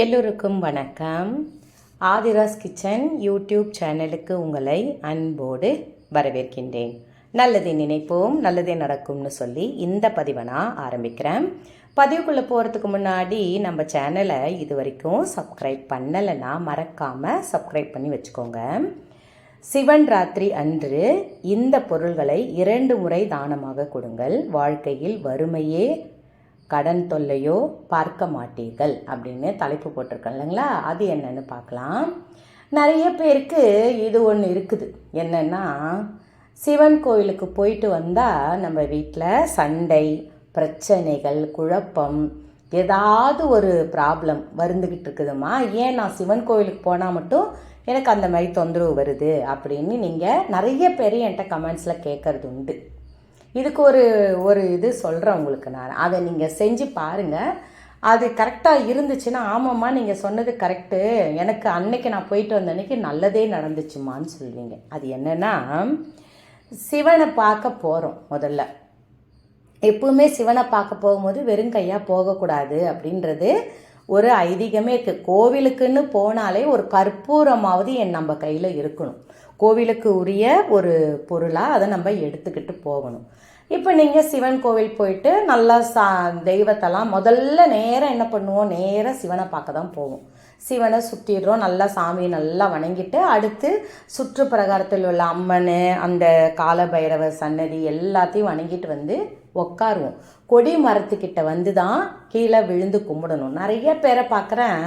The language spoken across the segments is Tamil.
எல்லோருக்கும் வணக்கம். ஆதிராஸ் கிச்சன் யூடியூப் சேனலுக்கு உங்களை அன்போடு வரவேற்கின்றேன். நல்லதை நினைப்போம் நல்லதே நடக்கும்னு சொல்லி இந்த பதிவை நான் ஆரம்பிக்கிறேன். பதிவுக்குள்ளே போகிறதுக்கு முன்னாடி நம்ம சேனலை இது வரைக்கும் சப்ஸ்கிரைப் பண்ணலைன்னா மறக்காமல் சப்ஸ்கிரைப் பண்ணி வச்சுக்கோங்க. சிவன் ராத்திரி அன்று இந்த பொருள்களை இரண்டு முறை தானமாக கொடுங்கள். வாழ்க்கையில் வறுமையே கடன் தொல்லையோ பார்க்க மாட்டீர்கள் அப்படின்னு தலைப்பு போட்டிருக்கேன் இல்லைங்களா? அது என்னன்னு பார்க்கலாம். நிறைய பேருக்கு இது ஒன்று இருக்குது. என்னென்னா சிவன் கோயிலுக்கு போயிட்டு வந்தால் நம்ம வீட்டில் சண்டை பிரச்சனைகள் குழப்பம் ஏதாவது ஒரு ப்ராப்ளம் வருந்துக்கிட்டு இருக்குதுமா ஏன் நான் சிவன் கோயிலுக்கு போனால் மட்டும் எனக்கு அந்த மாதிரி தொந்தரவு வருது அப்படின்னு நீங்கள் நிறைய பேர் என்கிட்ட கமெண்ட்ஸில் கேட்குறது உண்டு. இதுக்கு ஒரு ஒரு இது சொல்கிறேன் உங்களுக்கு நான். அதை நீங்கள் செஞ்சு பாருங்கள் அது கரெக்டாக இருந்துச்சுன்னா ஆமாம்மா நீங்கள் சொன்னது கரெக்டு எனக்கு அன்னைக்கு நான் போயிட்டு வந்த அன்னைக்கு நல்லதே நடந்துச்சுமான்னு சொல்லுவீங்க. அது என்னென்னா சிவனை பார்க்க போகிறோம் முதல்ல. எப்பவுமே சிவனை பார்க்க போகும்போது வெறும் கையாக போகக்கூடாது அப்படின்றது ஒரு ஐதீகமே இருக்குது கோவிலுக்குன்னு போனாலே ஒரு கற்பூரமாவது என் நம்ம கையில் இருக்கணும். கோவிலுக்கு உரிய ஒரு பொருளாக அதை நம்ம எடுத்துக்கிட்டு போகணும். இப்போ நீங்கள் சிவன் கோவில் போயிட்டு நல்லா சா தெய்வத்தெல்லாம் முதல்ல நேராக என்ன பண்ணுவோம்? நேராக சிவனை பார்க்க தான் போவோம். சிவனை சுற்றிடுறோம் நல்லா சாமியை நல்லா வணங்கிட்டு அடுத்து சுற்று பிரகாரத்தில் உள்ள அம்மன் அந்த காலபைரவர் சன்னதி எல்லாத்தையும் வணங்கிட்டு வந்து உட்காருவோம் கொடி மரத்துக்கிட்ட வந்து தான் கீழே விழுந்து கும்பிடணும். நிறைய பேரை பார்க்குறேன்.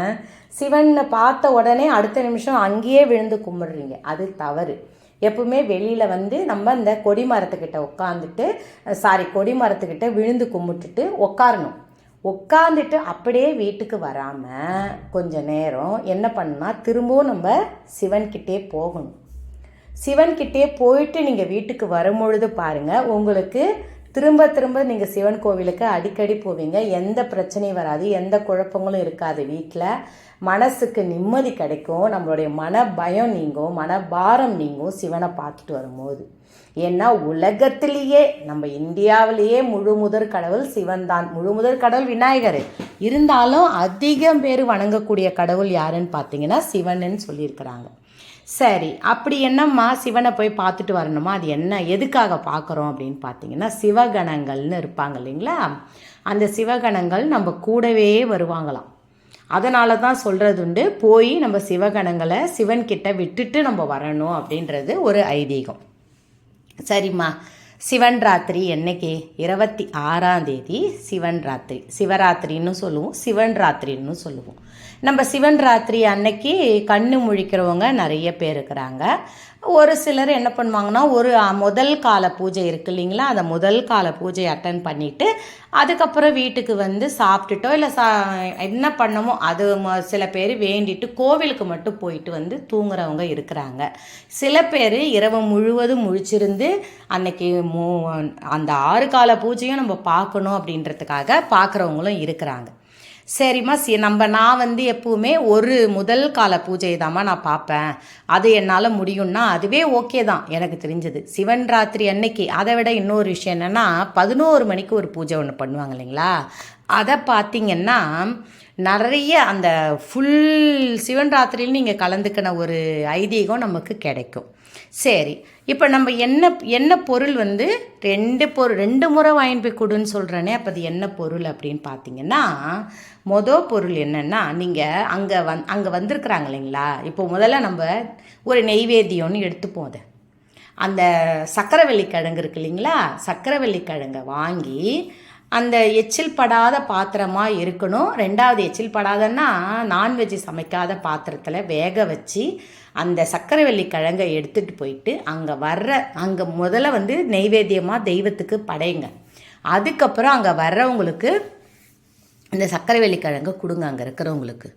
சிவனை பார்த்த உடனே அடுத்த நிமிஷம் அங்கேயே விழுந்து கும்பிடுறீங்க. அது தவறு. எப்பவுமே வெளியில் வந்து நம்ம இந்த கொடி மரத்துக்கிட்ட உட்காந்துட்டு சாரி கொடி மரத்துக்கிட்ட விழுந்து கும்பிட்டுட்டு உட்காரணும் உட்காந்துட்டு அப்படியே வீட்டுக்கு வராமல் கொஞ்ச நேரம் என்ன பண்ணால் திரும்பவும் நம்ம சிவன்கிட்டே போகணும். சிவன்கிட்டே போயிட்டு நீங்கள் வீட்டுக்கு வரும்பொழுது பாருங்கள் உங்களுக்கு திரும்ப திரும்ப நீங்கள் சிவன் கோவிலுக்கு அடிக்கடி போவீங்க. எந்த பிரச்சனையும் வராது. எந்த குழப்பங்களும் இருக்காது வீட்டில் மனசுக்கு நிம்மதி கிடைக்கும். நம்மளுடைய மன பயம் நீங்கும். மனபாரம் நீங்கும் சிவனை பார்த்துட்டு வரும்போது. ஏன்னா உலகத்திலேயே நம்ம இந்தியாவிலேயே முழு முதற் கடவுள் சிவன் தான் முழு முதற் கடவுள் விநாயகர். இருந்தாலும் அதிகம் பேர் வணங்கக்கூடிய கடவுள் யாருன்னு பார்த்தீங்கன்னா சிவன்னு சொல்லியிருக்கிறாங்க. சரி அப்படி என்னம்மா சிவனை போய் பார்த்துட்டு வரணுமா? அது என்ன எதுக்காக பார்க்குறோம் அப்படின்னு பார்த்தீங்கன்னா சிவகணங்கள்னு இருப்பாங்க இல்லைங்களா? அந்த சிவகணங்கள் நம்ம கூடவே வருவாங்களாம். அதனால தான் சொல்கிறது உண்டு போய் நம்ம சிவகணங்களை சிவன்கிட்ட விட்டுட்டு நம்ம வரணும் அப்படின்றது ஒரு ஐதீகம். சரிம்மா. சிவன் ராத்திரி என்னைக்கு? இருபத்தி ஆறாம் தேதி சிவன் ராத்திரி சிவராத்திரின்னு சொல்லுவோம் சிவன் ராத்திரின்னு சொல்லுவோம். நம்ம சிவன் ராத்திரி அன்னைக்கு கண்ணு முழிக்கிறவங்க நிறைய பேர் இருக்கிறாங்க. ஒரு சிலர் என்ன பண்ணுவாங்கன்னா ஒரு முதல் கால பூஜை இருக்கு இல்லைங்களா? அந்த முதல் கால பூஜை அட்டன் பண்ணிவிட்டு அதுக்கப்புறம் வீட்டுக்கு வந்து சாப்பிட்டுட்டோ இல்லை சா என்ன பண்ணமோ அது சில பேர் வேண்டிட்டு கோவிலுக்கு மட்டும் போயிட்டு வந்து தூங்குறவங்க இருக்கிறாங்க. சில பேர் இரவு முழுவதும் முழிச்சிருந்து அன்னைக்கு மூ அந்த ஆறு கால பூஜையும் நம்ம பார்க்கணும் அப்படின்றதுக்காக பார்க்குறவங்களும் இருக்கிறாங்க. சரிம்மா சி நம்ம நான் வந்து எப்பவுமே ஒரு முதல் கால பூஜை தாம்மா நான் பார்ப்பேன். அது என்னால் முடியும்னா அதுவே ஓகே தான் எனக்கு தெரிஞ்சது. சிவன் ராத்திரி அன்னைக்கு அதை விட இன்னொரு விஷயம் என்னென்னா பதினோரு மணிக்கு ஒரு பூஜை ஒன்று பண்ணுவாங்க இல்லைங்களா? அதை பார்த்திங்கன்னா நிறைய அந்த ஃபுல் சிவன் ராத்திரியில் நீங்கள் கலந்துக்கின ஒரு ஐதீகம் நமக்கு கிடைக்கும். சரி. இப்போ நம்ம என்ன என்ன பொருள் வந்து ரெண்டு பொருள் ரெண்டு முறை வாங்கி போய் கொடுன்னு சொல்கிறேனே அப்போ அது என்ன பொருள் அப்படின்னு பார்த்தீங்கன்னா மொதல் பொருள் என்னென்னா நீங்கள் அங்கே வந் அங்கே வந்திருக்கிறாங்க இல்லைங்களா? இப்போ முதல்ல நம்ம ஒரு நெய்வேத்தியம்னு எடுத்துப்போம் அதை. அந்த சக்கரவள்ளி கிழங்கு இருக்கு இல்லைங்களா? சக்கரவள்ளி கிழங்கை வாங்கி அந்த எச்சில் படாத பாத்திரமாக இருக்கணும். ரெண்டாவது எச்சில் படாதன்னா நான்வெஜ் சமைக்காத பாத்திரத்தில் வேக வச்சு அந்த சக்கரவள்ளி கிழங்கை எடுத்துகிட்டு போயிட்டு அங்கே வர்ற அங்கே முதல்ல வந்து நெய்வேத்தியமாக தெய்வத்துக்கு படையுங்க அதுக்கப்புறம் அங்கே வர்றவங்களுக்கு இந்த சக்கரவள்ளி கிழங்கு கொடுங்க அங்கே இருக்கிறவங்களுக்கு.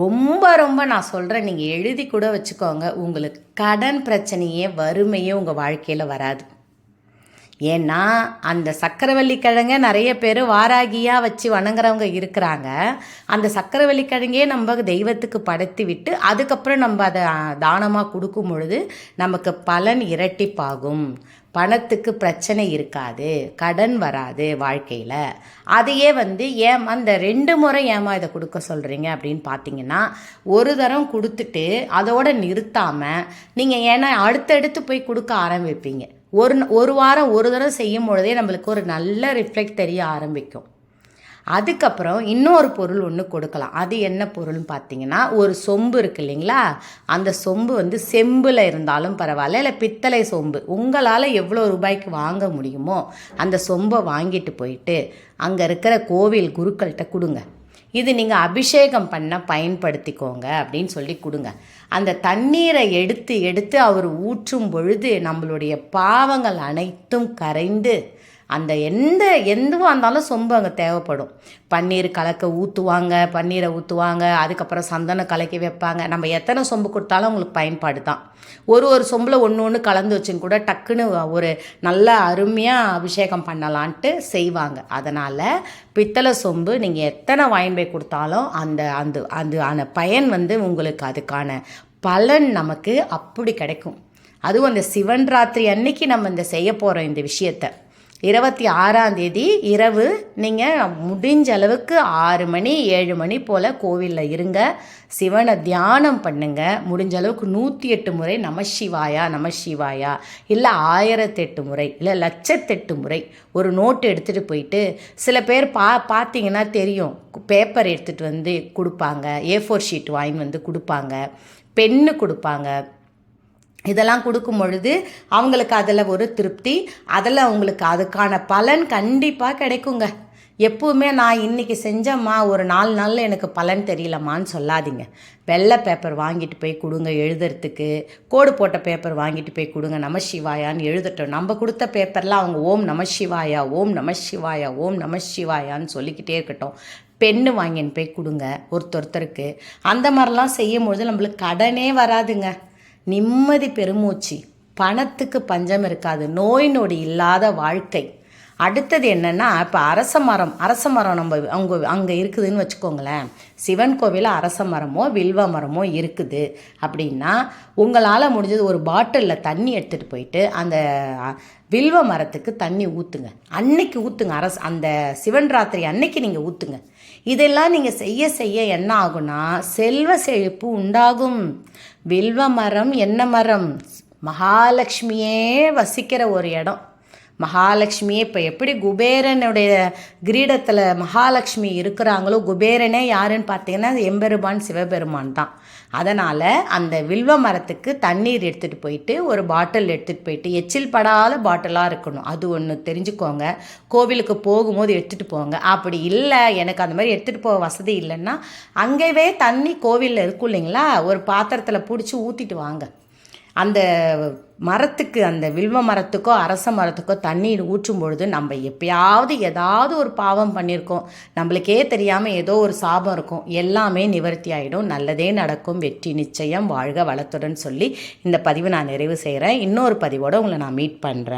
ரொம்ப ரொம்ப நான் சொல்கிறேன் நீங்கள் எழுதி கூட வச்சுக்கோங்க. உங்களுக்கு கடன் பிரச்சனையே வறுமையே உங்கள் வாழ்க்கையில் வராது. ஏன்னா அந்த சக்கரவள்ளி கிழங்க நிறைய பேர் வாராகியாக வச்சு வணங்குறவங்க இருக்கிறாங்க. அந்த சக்கரவள்ளி கிழங்கே நம்ம தெய்வத்துக்கு படைத்து விட்டு அதுக்கப்புறம் நம்ம அதை தானமாக கொடுக்கும் பொழுது நமக்கு பலன் இரட்டிப்பாகும். பணத்துக்கு பிரச்சனை இருக்காது. கடன் வராது வாழ்க்கையில். அதையே வந்து ஏன் அந்த ரெண்டு முறை ஏமா இதை கொடுக்க சொல்கிறீங்க அப்படின்னு பார்த்தீங்கன்னா ஒரு தரம் கொடுத்துட்டு அதோட நிறுத்தாமல் நீங்கள் ஏன்னா அடுத்தடுத்து போய் கொடுக்க ஆரம்பிப்பீங்க. ஒரு ஒரு வாரம் ஒரு தடவை செய்யும் பொழுதே நம்மளுக்கு ஒரு நல்ல ரிஃப்ளெக்ட் தெரிய ஆரம்பிக்கும். அதுக்கப்புறம் இன்னொரு பொருள் ஒன்று கொடுக்கலாம். அது என்ன பொருள்னு பார்த்தீங்கன்னா ஒரு சொம்பு இருக்கு இல்லைங்களா? அந்த சொம்பு வந்து செம்பில் இருந்தாலும் பரவாயில்ல இல்லை பித்தளை சொம்பு. உங்களால் எவ்வளோ ரூபாய்க்கு வாங்க முடியுமோ அந்த சொம்பை வாங்கிட்டு போயிட்டு அங்கே இருக்கிற கோவில் குருக்கள்கிட்ட கொடுங்க. இது நீங்கள் அபிஷேகம் பண்ண பயன்படுத்திக்கோங்க அப்படின்னு சொல்லி கொடுங்க. அந்த தண்ணீரை எடுத்து எடுத்து அவர் ஊற்றும் பொழுது நம்மளுடைய பாவங்கள் அனைத்தும் கரைந்து அந்த எந்த எதுவாக இருந்தாலும் சொம்பு அங்கே தேவைப்படும். பன்னீர் கலக்க ஊற்றுவாங்க பன்னீரை ஊற்றுவாங்க அதுக்கப்புறம் சந்தனம் கலக்கி வைப்பாங்க. நம்ம எத்தனை சொம்பு கொடுத்தாலும் உங்களுக்கு பயன்பாடு தான். ஒரு ஒரு சொம்பில் ஒன்று ஒன்று கலந்து வச்சுன்னு கூட டக்குன்னு ஒரு நல்ல அருமையாக அபிஷேகம் பண்ணலான்ட்டு செய்வாங்க. அதனால் பித்தளை சொம்பு நீங்கள் எத்தனை வாயின் போய் கொடுத்தாலும் அந்த அந்த அந்த அந்த பயன் வந்து உங்களுக்கு அதுக்கான பலன் நமக்கு அப்படி கிடைக்கும். அதுவும் அந்த சிவன் ராத்திரி அன்னைக்கு நம்ம இந்த செய்ய போகிறோம் இந்த விஷயத்தை. இருபத்தி ஆறாம் தேதி இரவு நீங்கள் முடிஞ்ச அளவுக்கு ஆறு மணி ஏழு மணி போல் கோவிலில் இருங்க. சிவனை தியானம் பண்ணுங்க. முடிஞ்ச அளவுக்கு நூற்றி எட்டு முறை நம சிவாயா நம சிவாயா. இல்லை ஆயிரத்தெட்டு முறை இல்லை லட்சத்தெட்டு முறை ஒரு நோட்டு எடுத்துகிட்டு போயிட்டு சில பேர் பா பார்த்தீங்கன்னா தெரியும். பேப்பர் எடுத்துகிட்டு வந்து கொடுப்பாங்க. ஏ ஃபோர் ஷீட் வாங்கி வந்து கொடுப்பாங்க. பென்னு கொடுப்பாங்க. இதெல்லாம் கொடுக்கும் பொழுது அவங்களுக்கு அதில் ஒரு திருப்தி அதில் அவங்களுக்கு அதுக்கான பலன் கண்டிப்பாக கிடைக்குங்க. எப்பவுமே நான் இன்றைக்கி செஞ்சம்மா ஒரு நாலு நாளில் எனக்கு பலன் தெரியலம்மான்னு சொல்லாதீங்க. வெள்ளை பேப்பர் வாங்கிட்டு போய் கொடுங்க எழுதுறதுக்கு. கோடு போட்ட பேப்பர் வாங்கிட்டு போய் கொடுங்க நம சிவாயான்னு எழுதட்டும். நம்ம கொடுத்த பேப்பரில் அவங்க ஓம் நம சிவாயா ஓம் நம சிவாயா ஓம் நம சிவாயான்னு சொல்லிக்கிட்டே இருக்கட்டும். பெண்ணு வாங்கின்னு போய் கொடுங்க ஒருத்தொருத்தருக்கு. அந்த மாதிரிலாம் செய்யும்பொழுது நம்மளுக்கு கடனே வராதுங்க. நிம்மதி பெருமூச்சு. பணத்துக்கு பஞ்சம் இருக்காது. நோய் நொடி இல்லாத வாழ்க்கை. அடுத்தது என்னென்னா இப்போ அரச மரம் அரச மரம் நம்ம அங்கே அங்கே இருக்குதுன்னு வச்சுக்கோங்களேன். சிவன் கோவிலில் அரச மரமோ வில்வ மரமோ இருக்குது. அப்படின்னா உங்களால் முடிஞ்சது ஒரு பாட்டிலில் தண்ணி எடுத்துகிட்டு போயிட்டு அந்த வில்வ மரத்துக்கு தண்ணி ஊற்றுங்க அன்னைக்கு ஊற்றுங்க அரச அந்த சிவன் ராத்திரி அன்னைக்கு நீங்கள் ஊற்றுங்க இதெல்லாம் நீங்கள் செய்ய செய்ய என்ன ஆகும்னா செல்வ செழிப்பு உண்டாகும். வில்வ மரம் என்ன மரம்? மகாலட்சுமியே வசிக்கிற ஒரு இடம். மகாலட்சுமியே இப்போ எப்படி குபேரனுடைய கிரீடத்தில் மகாலட்சுமி இருக்கிறாங்களோ குபேரனே யாருன்னு பார்த்தீங்கன்னா எம்பெருமான் சிவபெருமான் தான். அதனால் அந்த வில்வ மரத்துக்கு தண்ணீர் எடுத்துகிட்டு போயிட்டு ஒரு பாட்டில் எடுத்துகிட்டு போயிட்டு எச்சில் படாத பாட்டிலாக இருக்கணும். அது ஒன்று தெரிஞ்சுக்கோங்க. கோவிலுக்கு போகும்போது எடுத்துகிட்டு போங்க. அப்படி இல்லை எனக்கு அந்த மாதிரி எடுத்துகிட்டு போக வசதி இல்லைன்னா அங்கேயே தண்ணி கோவிலில் இருக்கும் இல்லைங்களா? ஒரு பாத்திரத்தில் பிடிச்சி ஊற்றிட்டு வாங்க. அந்த மரத்துக்கு அந்த வில்வ மரத்துக்கோ அரச மரத்துக்கோ தண்ணீர் ஊற்றும் பொழுது நம்ம எப்பயாவது ஏதாவது ஒரு பாவம் பண்ணியிருக்கோம் நம்மளுக்கே தெரியாமல் ஏதோ ஒரு சாபம் இருக்கும். எல்லாமே நிவர்த்தி ஆகிடும் நல்லதே நடக்கும். வெற்றி நிச்சயம். வாழ்க வளத்துடன் சொல்லி இந்த பதிவு நான் நிறைவு செய்கிறேன் இன்னொரு பதிவோடு உங்களை நான் மீட் பண்ணுறேன்